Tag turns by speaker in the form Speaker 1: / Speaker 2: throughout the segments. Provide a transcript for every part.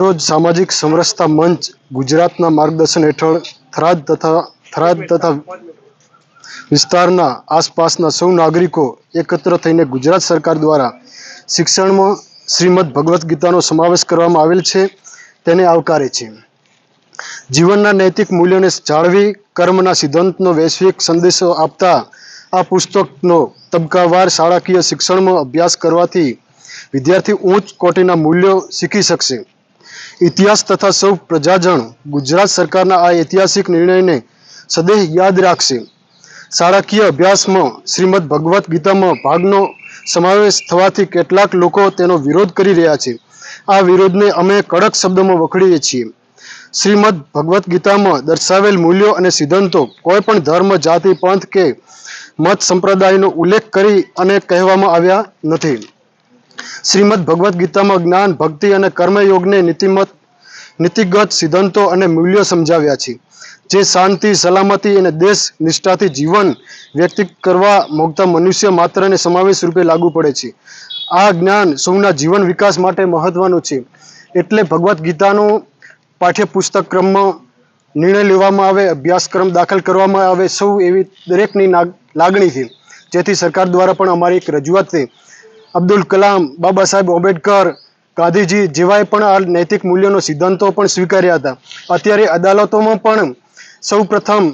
Speaker 1: રોજ સામાજિક સમરસતા મંચ ગુજરાતના માર્ગદર્શન હેઠળ થરાદ તથા થરાદ તથા વિસ્તારના આસપાસના સૌ નાગરિકો એકત્ર થઈને ગુજરાત સરકાર દ્વારા શિક્ષણમાં શ્રીમદ ભગવદ્ ગીતાનો સમાવેશ કરવામાં આવેલ છે. તેને આવકારે છે. જીવનના નૈતિક મૂલ્યોને જાળવી કર્મના સિદ્ધાંતનો વૈશ્વિક સંદેશો આપતા આ પુસ્તકનો તબક્કાવાર શાળાકીય શિક્ષણમાં અભ્યાસ કરવાથી વિદ્યાર્થી ઉચ્ચ કોટીના મૂલ્યો શીખી શકશે. ઇતિહાસ તથા સૌ પ્રજાજન ગુજરાત સરકારના આ ઐતિહાસિક નિર્ણયને સદેહ યાદ રાખશે. શાળાકીય અભ્યાસમાં શ્રીમદ ભગવદ્ ગીતામાં ભાગનો સમાવેશ થવાથી કેટલાક લોકો તેનો વિરોધ કરી રહ્યા છે. આ વિરોધને અમે કડક શબ્દોમાં વખોડીએ છીએ. શ્રીમદ ભગવદ્ ગીતામાં દર્શાવેલ મૂલ્યો અને સિદ્ધાંતો કોઈ પણ ધર્મ, જાતિ, પંથ કે મત સંપ્રદાયનો ઉલ્લેખ કરી અને કહેવામાં આવ્યા નથી. શ્રીમદ ભગવદ્ ગીતામાં જ્ઞાન, ભક્તિ અને કર્મયોગને નીતિમત, નીતિગત સિદ્ધાંતો અને મૂલ્યો સમજાવ્યા છે. જે શાંતિ, સલામતી અને દેશ નિષ્ઠાથી જીવન વ્યક્તિ કરવા માંગતા મનુષ્ય માત્રને સમાવેશ રૂપે લાગુ પડે છે. આ જ્ઞાન સૌના જીવન વિકાસ માટે મહત્વનું છે. એટલે ભગવદ્ ગીતાનો પાઠ્યપુસ્તક ક્રમમાં નિર્ણય લેવામાં આવે, અભ્યાસક્રમ દાખલ કરવામાં આવે, સૌ એવી દરેકની લાગણી છે. જેથી સરકાર દ્વારા પણ અમારી એક રજૂઆત છે. અબ્દુલ કલામ, બાબા સાહેબ આંબેડકર, ગાંધીજી જેવાએ પણ આ નૈતિક મૂલ્યોનો સિદ્ધાંતો પણ સ્વીકાર્યા હતા. અત્યારે અદાલતોમાં પણ સૌ પ્રથમ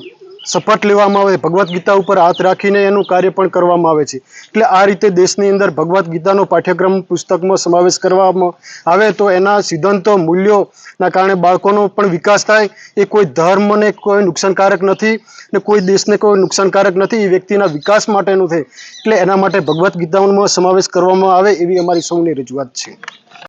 Speaker 1: શપથ લેવામાં આવે, ભગવદ્ ગીતા ઉપર હાથ રાખીને એનું કાર્ય પણ કરવામાં આવે છે. એટલે આ રીતે દેશની અંદર ભગવદ્ ગીતાનો પાઠ્યક્રમ પુસ્તકમાં સમાવેશ કરવામાં આવે તો એના સિદ્ધાંતો, મૂલ્યોના કારણે બાળકોનો પણ વિકાસ થાય. એ કોઈ ધર્મને કોઈ નુકસાનકારક નથી ને કોઈ દેશને કોઈ નુકસાનકારક નથી, એ વ્યક્તિના વિકાસ માટેનું છે એટલે એના માટે ભગવદ્ ગીતાઓમાં સમાવેશ કરવામાં આવે એવી અમારી સૌની રજૂઆત છે.